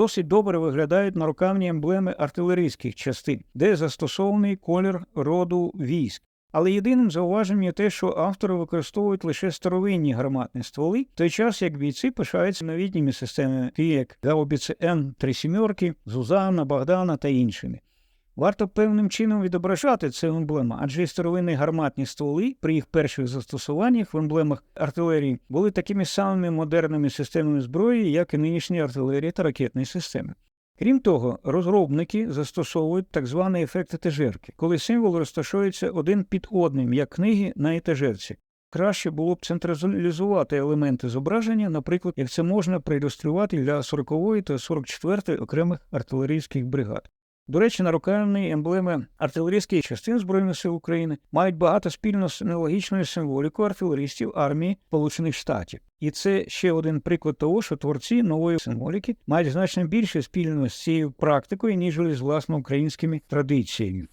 досить добре виглядають нарукавні емблеми артилерійських частин, де застосований колір роду військ. Але єдиним зауваженням є те, що автори використовують лише старовинні гарматні стволи, в той час як бійці пишаються новітніми системами, як гаубіці Н 3 сімерки, Зузана, Богдана та іншими. Варто певним чином відображати це емблема, адже старовинні гарматні стволи при їх перших застосуваннях в емблемах артилерії були такими самими модерними системами зброї, як і нинішні артилерії та ракетні системи. Крім того, розробники застосовують так званий ефект етажерки, коли символ розташується один під одним, як книги на етажерці. Краще було б централізувати елементи зображення, наприклад, як це можна проілюструвати для 40-ї та 44-ї окремих артилерійських бригад. До речі, нарукальні емблеми артилерійських частин Збройних сил України мають багато спільно з аналогічною символікою артилеристів армії Сполучених Штатів. І це ще один приклад того, що творці нової символіки мають значно більше спільно з цією практикою, ніж з власно українськими традиціями.